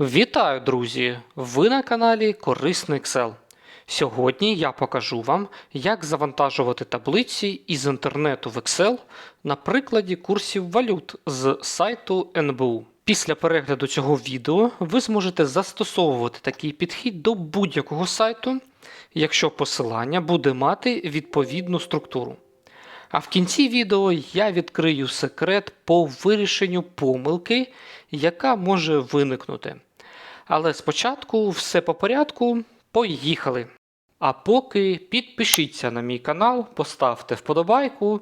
Вітаю, друзі! Ви на каналі Корисний Excel. Сьогодні я покажу вам, як завантажувати таблиці із інтернету в Excel на прикладі курсів валют з сайту НБУ. Після перегляду цього відео ви зможете застосовувати такий підхід до будь-якого сайту, якщо посилання буде мати відповідну структуру. А в кінці відео я відкрию секрет по вирішенню помилки, яка може виникнути. Але спочатку все по порядку, поїхали. А поки підпишіться на мій канал, поставте вподобайку,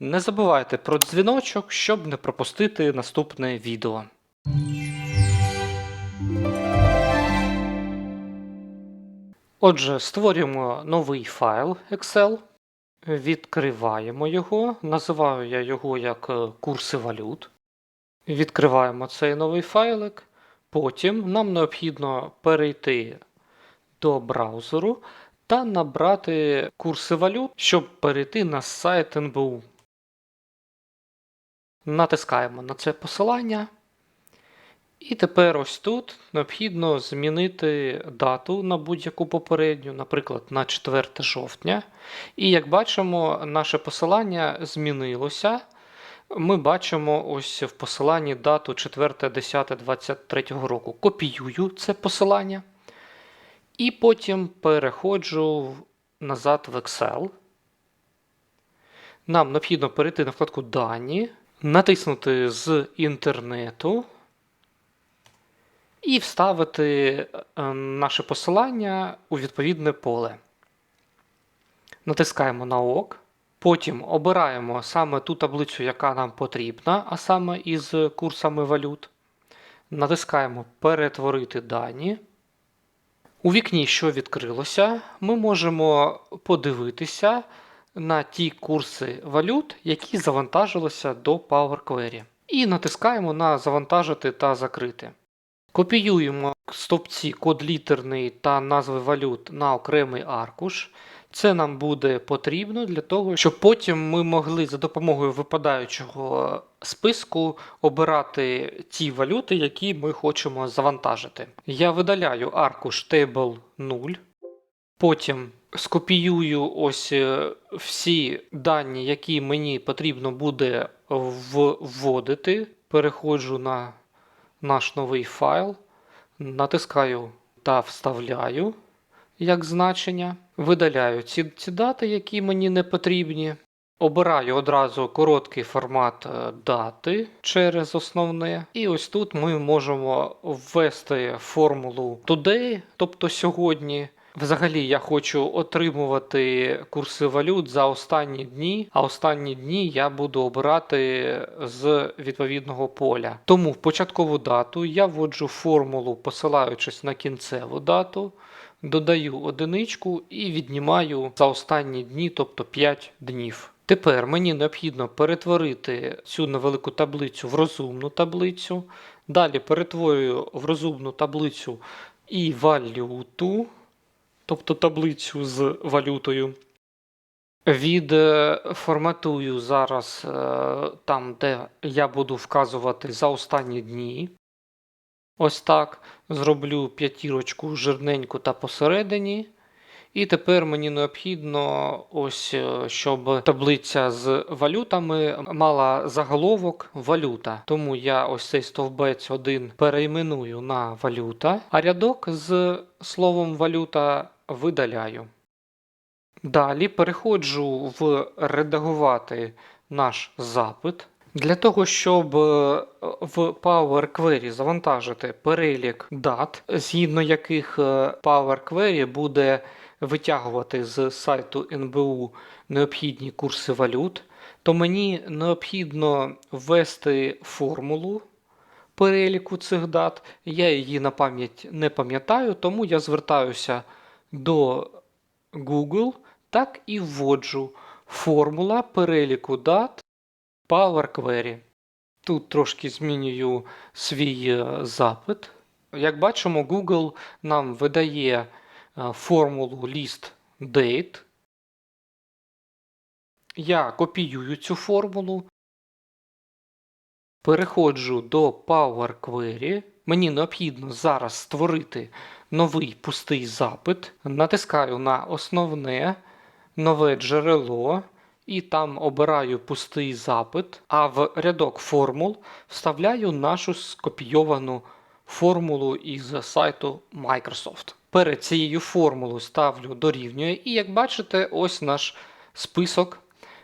не забувайте про дзвіночок, щоб не пропустити наступне відео. Отже, створюємо новий файл Excel. Відкриваємо його, називаю я його як курси валют. Відкриваємо цей новий файлик. Потім нам необхідно перейти до браузеру та набрати курси валют, щоб перейти на сайт НБУ. Натискаємо на це посилання. І тепер ось тут необхідно змінити дату на будь-яку попередню, наприклад, на 4 жовтня. І як бачимо, наше посилання змінилося. Ми бачимо ось в посиланні дату 4.10.23 року. Копіюю це посилання. І потім переходжу назад в Excel. Нам необхідно перейти на вкладку Дані, натиснути з інтернету і вставити е, наше посилання у відповідне поле. Натискаємо на ОК. Потім обираємо саме ту таблицю, яка нам потрібна, а саме із курсами валют. Натискаємо Перетворити дані. У вікні, що відкрилося, ми можемо подивитися на ті курси валют, які завантажилися до Power Query. І натискаємо на Завантажити та закрити. Копіюємо стовпці код літерний та назви валют на окремий аркуш. Це нам буде потрібно для того, щоб потім ми могли за допомогою випадаючого списку обирати ті валюти, які ми хочемо завантажити. Я видаляю аркуш Table 0. Потім скопіюю ось е, всі дані, які мені потрібно буде вводити. Переходжу на наш новий файл, натискаю та вставляю як значення. Видаляю ці, ці дати, які мені не потрібні. Обираю одразу короткий формат е, дати через основне. І ось тут ми можемо ввести формулу today, тобто сьогодні. Взагалі я хочу отримувати курси валют за останні дні, а останні дні я буду обирати з відповідного поля. Тому в початкову дату я вводжу формулу, посилаючись на кінцеву дату, додаю одиничку і віднімаю за останні дні, тобто 5 днів. Тепер мені необхідно перетворити цю невелику таблицю в розумну таблицю. Далі перетворюю в розумну таблицю і валюту, тобто таблицю з валютою. Відформатую зараз е, там, де я буду вказувати за останні дні. Ось так. Зроблю п'ятірочку жирненьку та посередині. І тепер мені необхідно, ось, е, щоб таблиця з валютами мала заголовок валюта. Тому я ось цей стовбець один перейменую на валюта, а рядок з словом валюта видаляю. Далі переходжу в редагувати наш запит. Для того, щоб е, в Power Query завантажити перелік дат, згідно яких е, Power Query буде витягувати з сайту НБУ необхідні курси валют, то мені необхідно ввести формулу переліку цих дат. Я її на пам'ять не пам'ятаю, тому я звертаюся до Google, так і вводжу формула переліку дат Power Query. Тут трошки змінюю свій е, запит. Як бачимо, Google нам видає е, формулу list date. Я копіюю цю формулу, переходжу до Power Query Мені необхідно зараз створити новий пустий запит. Натискаю на основне, нове джерело і там обираю пустий запит, а в рядок формул вставляю нашу скопійовану формулу із сайту Microsoft. Перед цією формулою ставлю дорівнює, і як бачите, ось наш список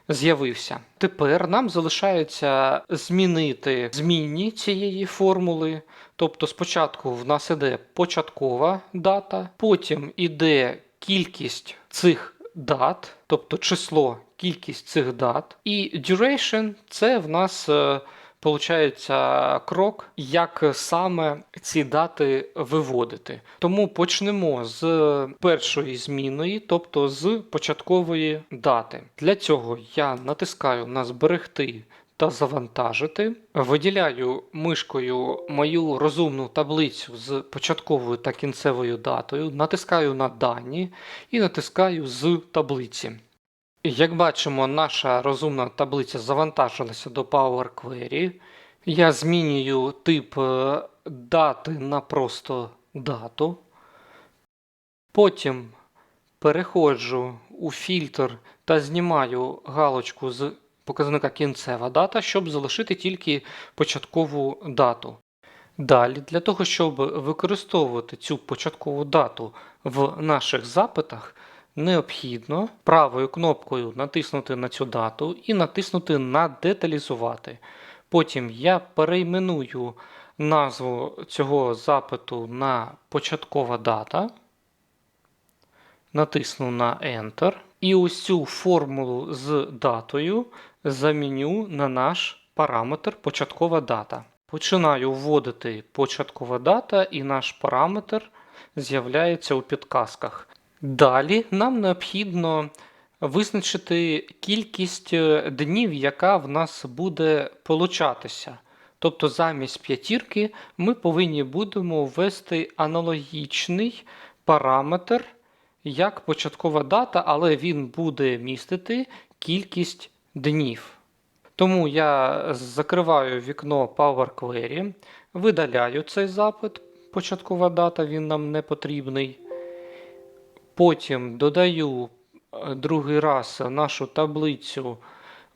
з'явився. Тепер нам залишається змінити змінні цієї формули. Тобто спочатку в нас іде початкова дата, потім іде кількість цих дат, тобто число, кількість цих дат, і duration це в нас е, Получається крок, як саме ці дати виводити. Тому почнемо з першої зміної, тобто з початкової дати. Для цього я натискаю на зберегти та завантажити. Виділяю мишкою мою розумну таблицю з початковою та кінцевою датою, натискаю на дані і натискаю з таблиці. Як бачимо, наша розумна таблиця завантажилася до Power Query. Я змінюю тип е, дати на просто дату. Потім переходжу у фільтр та знімаю галочку з показника кінцева дата, щоб залишити тільки початкову дату. Далі, для того, щоб використовувати цю початкову дату в наших запитах, необхідно правою кнопкою натиснути на цю дату і натиснути на Деталізувати. Потім я перейменую назву цього запиту на початкова дата, натисну на Enter. І ось цю формулу з датою заміню на наш параметр початкова дата. Починаю вводити початкова дата, і наш параметр з'являється у підказках. Далі нам необхідно визначити кількість е, днів, яка в нас буде получатися. Тобто замість п'ятірки ми повинні будемо ввести аналогічний параметр, як початкова дата, але він буде містити кількість днів. Тому я закриваю вікно Power Query, видаляю цей запит, початкова дата, він нам не потрібний. Потім додаю е, другий раз нашу таблицю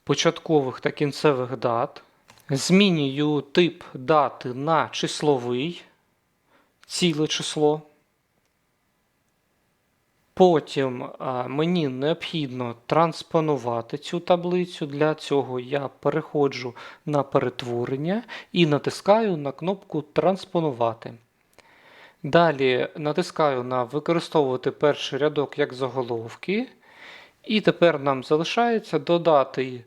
початкових та кінцевих дат. Змінюю тип дати на числовий, ціле число. Потім а, мені необхідно транспонувати цю таблицю. Для цього я переходжу на перетворення і натискаю на кнопку Транспонувати. Далі натискаю на використовувати перший рядок як заголовки. І тепер нам залишається додати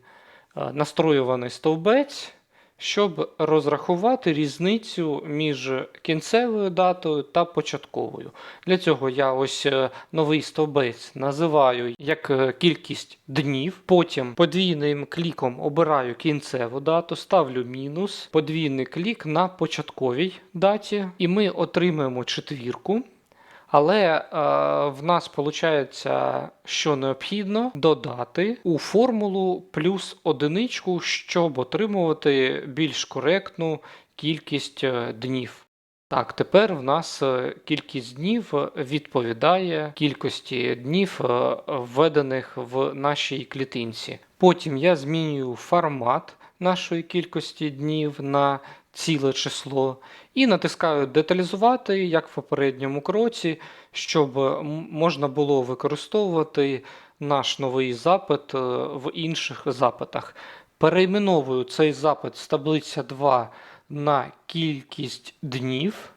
настроюваний стовбець щоб розрахувати різницю між кінцевою датою та початковою. Для цього я ось е, новий стовбець називаю як е, кількість днів. Потім подвійним кліком обираю кінцеву дату, ставлю мінус, подвійний клік на початковій даті, і ми отримаємо четвірку. Але е, в нас виходить, що необхідно додати у формулу плюс одиничку, щоб отримувати більш коректну кількість е, днів. Так, тепер в нас е, кількість днів відповідає кількості днів, введених в нашій клітинці. Потім я змінюю формат нашої кількості днів на ціле число і натискаю деталізувати, як в попередньому кроці, щоб можна було використовувати наш новий запит е, в інших запитах. Перейменовую цей запит з таблиця 2 на кількість днів.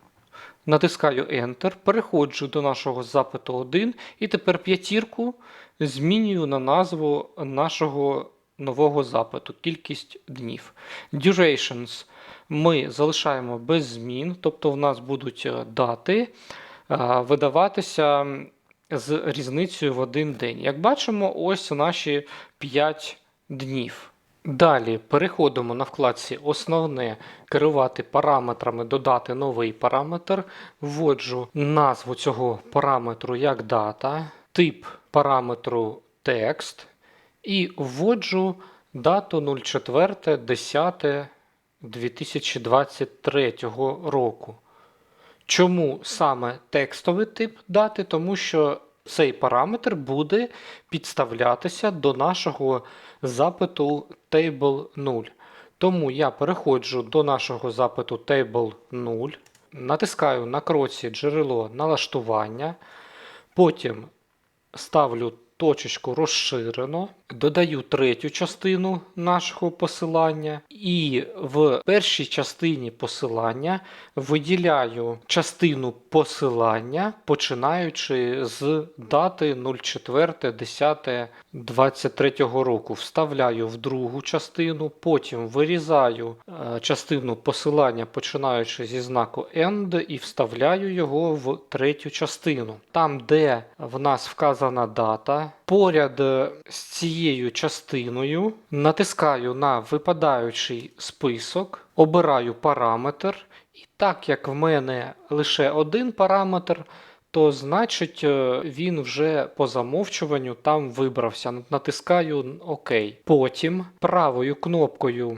Натискаю Enter, переходжу до нашого запиту 1 і тепер п'ятірку змінюю на назву нашого нового запиту, кількість днів. Durations ми залишаємо без змін, тобто в нас будуть е, дати е, видаватися з різницею в один день. Як бачимо, ось наші 5 днів. Далі переходимо на вкладці Основне керувати параметрами, додати новий параметр. Вводжу назву цього параметру як дата, тип параметру текст і вводжу дату 04.10. 2023 року. Чому саме текстовий тип дати? Тому що цей параметр буде підставлятися до нашого запиту table 0. Тому я переходжу до нашого запиту table 0, натискаю на кроці джерело налаштування, потім ставлю точечку розширено, додаю третю частину нашого посилання, і в першій частині посилання виділяю частину посилання, починаючи з дати 04.10.23 року. Вставляю в другу частину, потім вирізаю е, частину посилання, починаючи зі знаку END, і вставляю його в третю частину. Там, де в нас вказана дата, поряд е, з цією частиною натискаю на випадаючий список, обираю параметр, і так як в мене лише один параметр, то значить е, він вже по замовчуванню там вибрався. Натискаю ОК. Потім правою кнопкою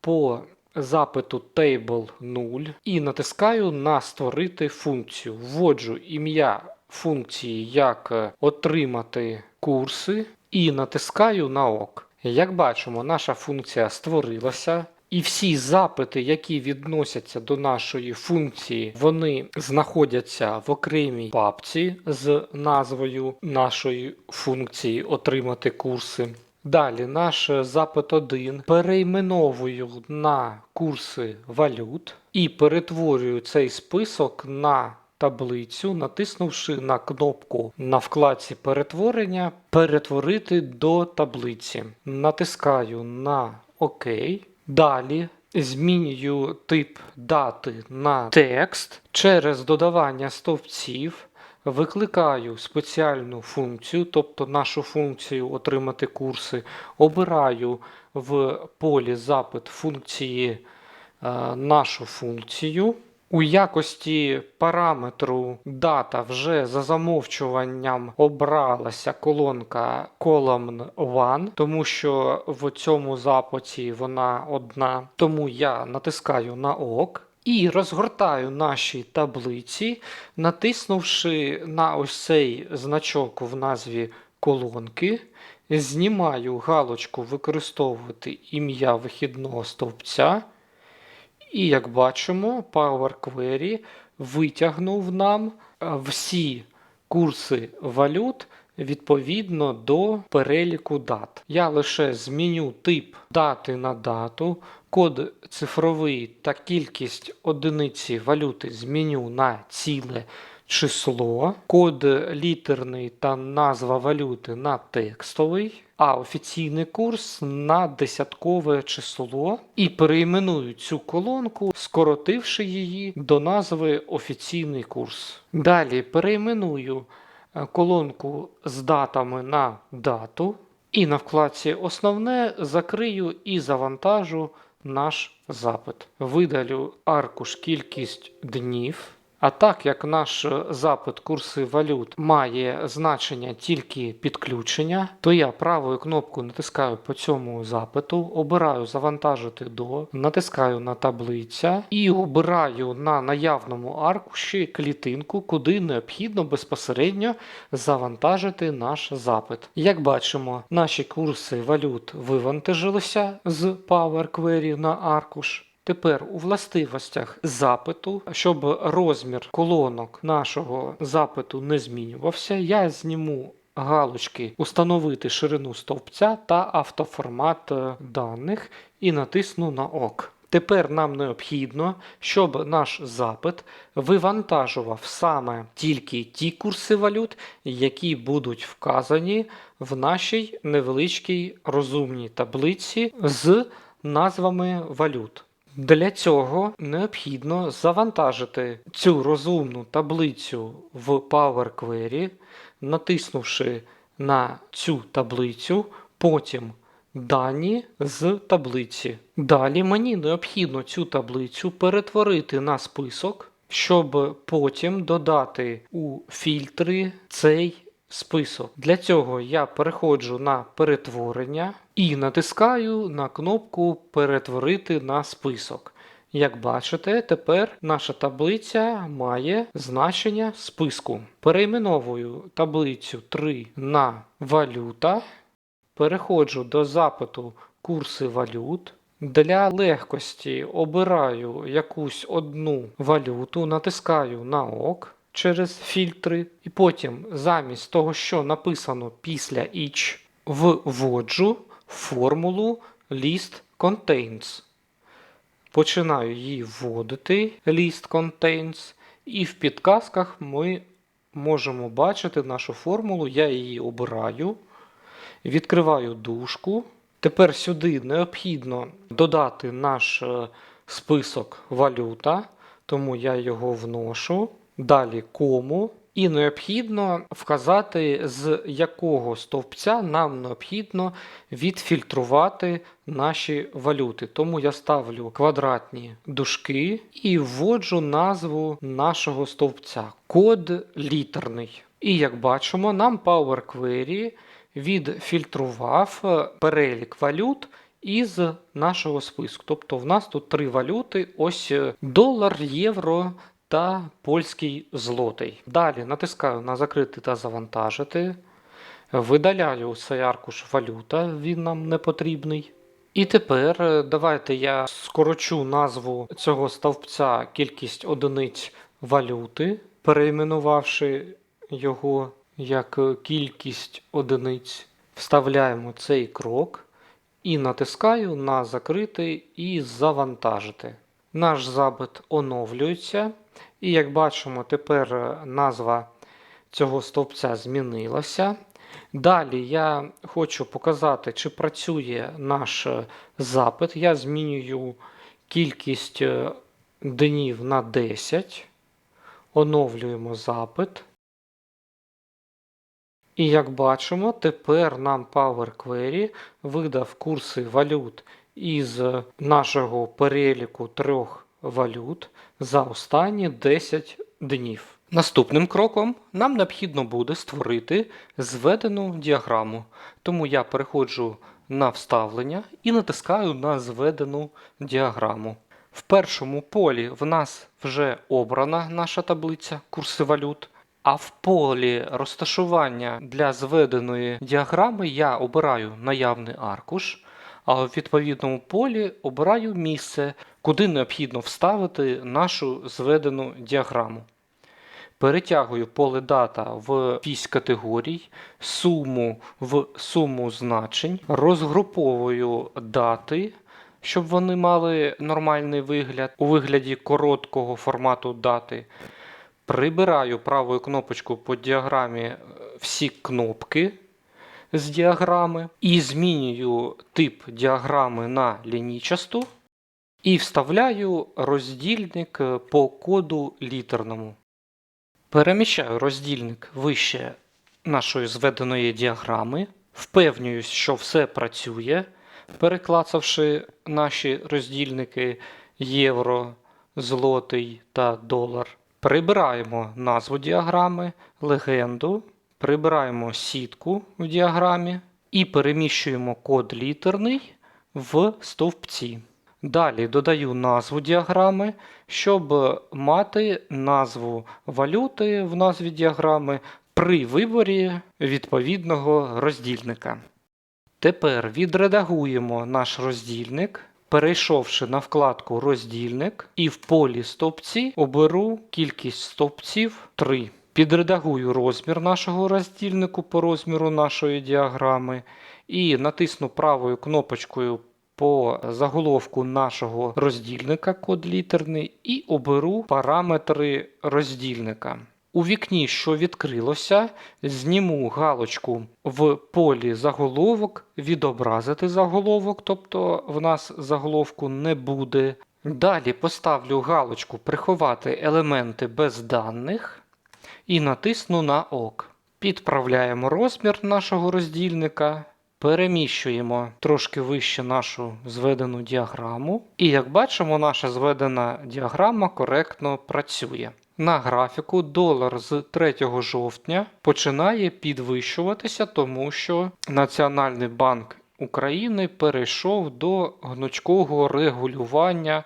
по запиту table 0 і натискаю на створити функцію. Вводжу ім'я функції як е, отримати курси і натискаю на ОК. Як бачимо, наша функція створилася. І всі запити, які відносяться до нашої функції, вони знаходяться в окремій папці з назвою нашої функції отримати курси. Далі наш запит 1 перейменовую на курси валют і перетворюю цей список на таблицю, натиснувши на кнопку на вкладці перетворення перетворити до таблиці. Натискаю на ОК. Далі змінюю тип дати на текст через додавання стовпців. Викликаю спеціальну функцію, тобто нашу функцію отримати курси. Обираю в полі запит функції е, нашу функцію. У якості параметру дата вже за замовчуванням обралася колонка column 1, тому що в цьому запиті вона одна. Тому я натискаю на ОК. І розгортаю наші таблиці, натиснувши на ось цей значок в назві колонки, знімаю галочку використовувати ім'я вихідного стовпця. І як бачимо, Power Query витягнув нам е, всі курси валют відповідно до переліку дат. Я лише зміню тип дати на дату, код цифровий та кількість одиниці валюти зміню на ціле число, код літерний та назва валюти на текстовий, а офіційний курс на десяткове число і перейменую цю колонку, скоротивши її до назви офіційний курс. Далі перейменую е, колонку з датами на дату. І на вкладці Основне закрию і завантажу наш запит. Видалю аркуш кількість днів. А так як наш запит курси валют має значення тільки підключення, то я правою кнопкою натискаю по цьому запиту, обираю завантажити до, натискаю на таблиця і обираю на наявному аркуші клітинку, куди необхідно безпосередньо завантажити наш запит. Як бачимо, наші курси валют вивантажилися з Power Query на аркуш. Тепер у властивостях запиту, щоб розмір колонок нашого запиту не змінювався, я зніму галочки Установити ширину стовпця та автоформат е, даних і натисну на ОК. Тепер нам необхідно, щоб наш запит вивантажував саме тільки ті курси валют, які будуть вказані в нашій невеличкій розумній таблиці з назвами валют. Для цього необхідно завантажити цю розумну таблицю в Power Query, натиснувши на цю таблицю, потім дані з таблиці. Далі мені необхідно цю таблицю перетворити на список, щоб потім додати у фільтри цей список. Для цього я переходжу на перетворення і натискаю на кнопку Перетворити на список. Як бачите, тепер наша таблиця має значення списку. Перейменовую таблицю 3 на валюта. Переходжу до запиту курси валют. Для легкості обираю якусь одну валюту, натискаю на ок через фільтри, і потім замість того, що написано після each, вводжу формулу list contains. Починаю її вводити list contains, і в підказках ми можемо бачити нашу формулу. Я її обираю, відкриваю дужку. Тепер сюди необхідно додати наш е, список валюта, тому я його вношу. Далі кому. І необхідно вказати, з якого стовпця нам необхідно відфільтрувати наші валюти. Тому я ставлю квадратні дужки і вводжу назву нашого стовпця. Код літерний. І як бачимо, нам Power Query відфільтрував перелік валют із нашого списку. Тобто в нас тут три валюти: ось е, долар, євро та польський злотий. Далі натискаю на закрити та завантажити. Видаляю цей аркуш валюта, він нам не потрібний. І тепер е, давайте я скорочу назву цього стовпця кількість одиниць валюти, перейменувавши його як кількість одиниць. Вставляємо цей крок і натискаю на закрити і завантажити. Наш запит оновлюється. І як бачимо, тепер е, назва цього стовпця змінилася. Далі я хочу показати, чи працює наш е, запит. Я змінюю кількість е, днів на 10. Оновлюємо запит. І як бачимо, тепер нам Power Query видав курси валют із нашого переліку трьох валют за останні 10 днів. Наступним кроком нам необхідно буде створити зведену діаграму. Тому я переходжу на вставлення і натискаю на зведену діаграму. В першому полі в нас вже обрана наша таблиця курси валют. А в полі розташування для зведеної діаграми я обираю наявний аркуш, а в відповідному полі обираю місце, куди необхідно вставити нашу зведену діаграму. Перетягую поле дата в вісь категорій, суму в суму значень, розгруповую дати, щоб вони мали нормальний вигляд у вигляді короткого формату дати. Прибираю правою кнопочкою по діаграмі е, всі кнопки з діаграми і змінюю тип діаграми на лінійчасту і вставляю роздільник е, по коду літерному. Переміщаю роздільник вище нашої зведеної діаграми, впевнююсь, що все працює, переклацавши наші роздільники євро, злотий та долар. Прибираємо назву діаграми, легенду, прибираємо сітку в діаграмі і переміщуємо код літерний в стовпці. Далі додаю назву діаграми, щоб мати назву валюти в назві діаграми при виборі відповідного роздільника. Тепер відредагуємо наш роздільник, перейшовши на вкладку Роздільник, і в полі стовпці оберу кількість стовпців 3. Підредагую розмір нашого роздільнику по розміру нашої діаграми і натисну правою кнопочкою по заголовку нашого роздільника код літерний і оберу параметри роздільника. У вікні, що відкрилося, зніму галочку в полі заголовок, відобразити заголовок, тобто в нас заголовку не буде. Далі поставлю галочку Приховати елементи без даних і натисну на ОК. Підправляємо розмір нашого роздільника, переміщуємо трошки вище нашу зведену діаграму. І як бачимо, наша зведена діаграма коректно працює. На графіку долар з 3 жовтня починає підвищуватися, тому що Національний банк України перейшов до гнучкого регулювання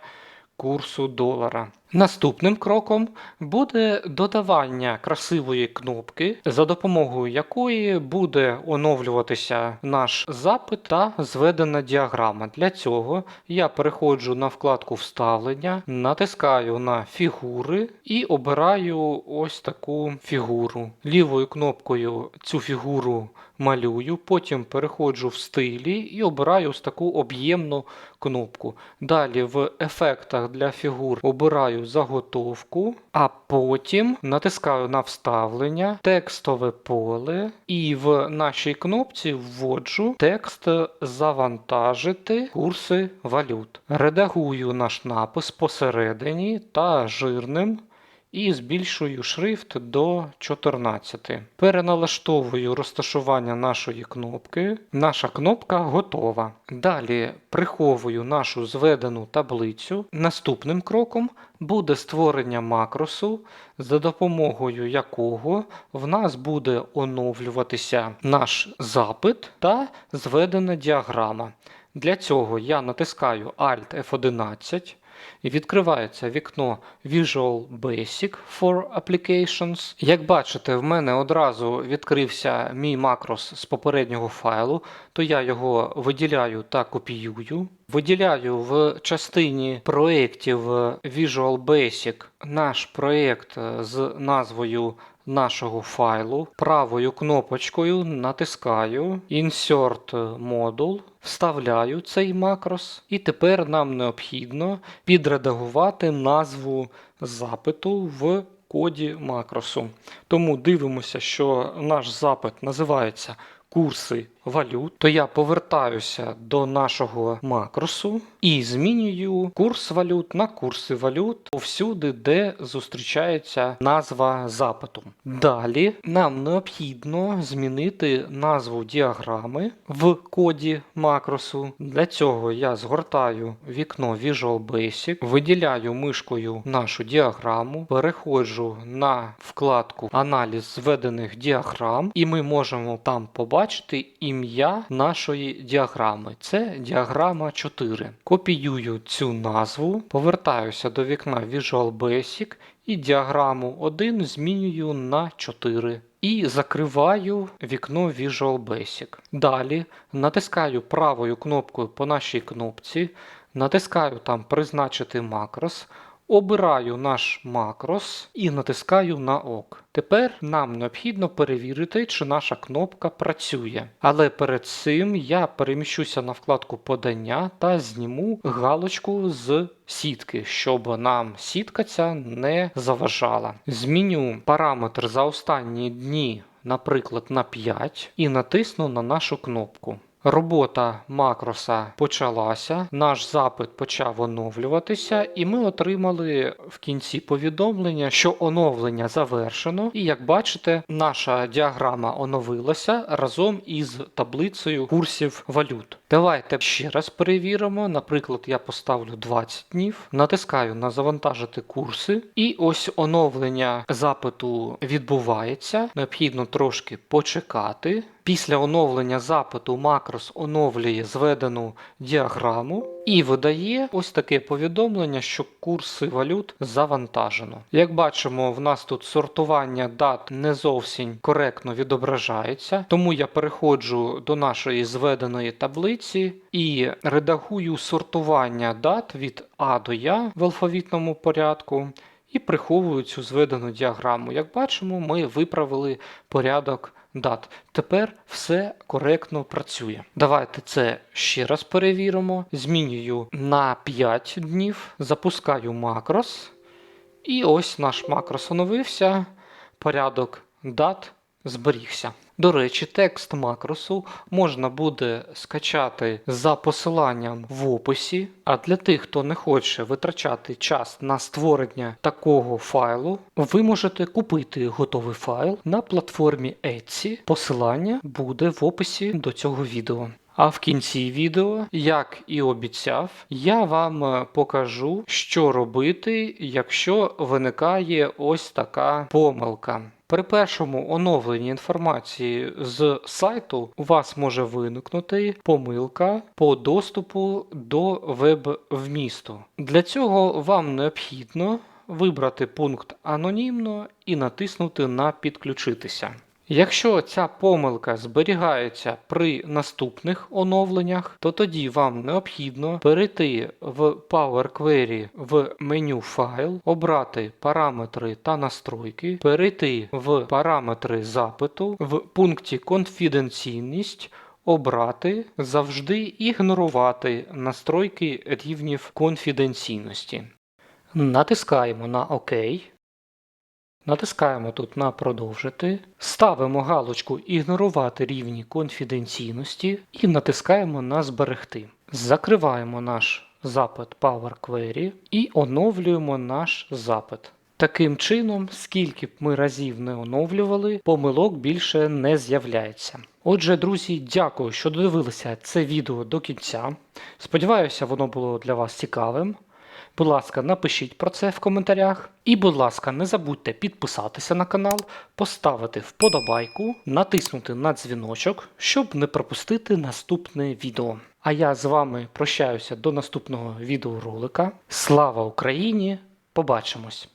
курсу долара. Наступним кроком буде додавання красивої кнопки, за допомогою якої буде оновлюватися наш запит та зведена діаграма. Для цього я переходжу на вкладку Вставлення, натискаю на фігури і обираю ось таку фігуру. Лівою кнопкою цю фігуру малюю, потім переходжу в стилі і обираю ось таку об'ємну кнопку. Далі в ефектах для фігур обираю заготовку, а потім натискаю на вставлення, текстове поле, і в нашій кнопці вводжу текст завантажити курси валют. Редагую наш напис посередині та жирним і збільшую шрифт до 14. Переналаштовую розташування нашої кнопки. Наша кнопка готова. Далі приховую нашу зведену таблицю. Наступним кроком буде створення макросу, за допомогою якого в нас буде оновлюватися наш запит та зведена діаграма. Для цього я натискаю Alt F11 і відкривається вікно Visual Basic for Applications. Як бачите, в мене одразу відкрився мій макрос з попереднього файлу, то я його виділяю та копіюю. Виділяю в частині проєктів Visual Basic наш проєкт з назвою нашого файлу. Правою кнопочкою натискаю Insert Module, вставляю цей макрос, і тепер нам необхідно підредагувати назву запиту в коді макросу. Тому дивимося, що наш запит називається курси валют, то я повертаюся до нашого макросу і змінюю курс валют на курси валют повсюди, де зустрічається назва запиту. Далі нам необхідно змінити назву діаграми в коді макросу. Для цього я згортаю вікно Visual Basic, виділяю мишкою нашу діаграму, переходжу на вкладку Аналіз зведених діаграм, і ми можемо там побачити ім'я нашої діаграми. Це діаграма 4. Копіюю цю назву, повертаюся до вікна Visual Basic і діаграму 1 змінюю на 4. І закриваю вікно Visual Basic. Далі натискаю правою кнопкою по нашій кнопці, натискаю там Призначити макрос. Обираю наш макрос і натискаю на ок. Тепер нам необхідно перевірити, чи наша кнопка працює. Але перед цим я переміщуся на вкладку подання та зніму галочку з сітки, щоб нам сітка ця не заважала. Зміню параметр за останні дні, наприклад, на 5, і натисну на нашу кнопку. Робота макроса почалася, наш запит почав оновлюватися, і ми отримали в кінці повідомлення, що оновлення завершено. І як бачите, наша діаграма оновилася разом із таблицею курсів валют. Давайте ще раз перевіримо. Наприклад, я поставлю 20 днів, натискаю на завантажити курси, і ось оновлення запиту відбувається. Необхідно трошки почекати. Після оновлення запиту макрос оновлює зведену діаграму і видає ось таке повідомлення, що курси валют завантажено. Як бачимо, в нас тут сортування дат не зовсім коректно відображається, тому я переходжу до нашої зведеної таблиці і редагую сортування дат від А до Я в алфавітному порядку. І приховую цю зведену діаграму. Як бачимо, ми виправили порядок дат. Тепер все коректно працює. Давайте це ще раз перевіримо. Змінюю на 5 днів, запускаю макрос. І ось наш макрос оновився. Порядок дат зберігся. До речі, текст макросу можна буде скачати за посиланням в описі. А для тих, хто не хоче витрачати час на створення такого файлу, ви можете купити готовий файл на платформі Etsy. Посилання буде в описі до цього відео. А в кінці відео, як і обіцяв, я вам е, покажу, що робити, якщо виникає ось така помилка. При першому оновленні інформації з сайту у вас може виникнути помилка по доступу до веб-вмісту. Для цього вам необхідно вибрати пункт анонімно і натиснути на підключитися. Якщо ця помилка зберігається при наступних оновленнях, то тоді вам необхідно перейти в Power Query в меню Файл, обрати параметри та настройки, перейти в параметри запиту, в пункті Конфіденційність обрати завжди ігнорувати настройки рівнів конфіденційності. Натискаємо на ОК. Натискаємо тут на продовжити, ставимо галочку Ігнорувати рівні конфіденційності і натискаємо на Зберегти. Закриваємо наш запит Power Query і оновлюємо наш запит. Таким чином, скільки б ми разів не оновлювали, помилок більше не з'являється. Отже, друзі, дякую, що додивилися це відео до кінця. Сподіваюся, воно було для вас цікавим. Будь ласка, напишіть про це в коментарях. І, будь ласка, не забудьте підписатися на канал, поставити вподобайку, натиснути на дзвіночок, щоб не пропустити наступне відео. А я з вами прощаюся до наступного відеоролика. Слава Україні! Побачимось!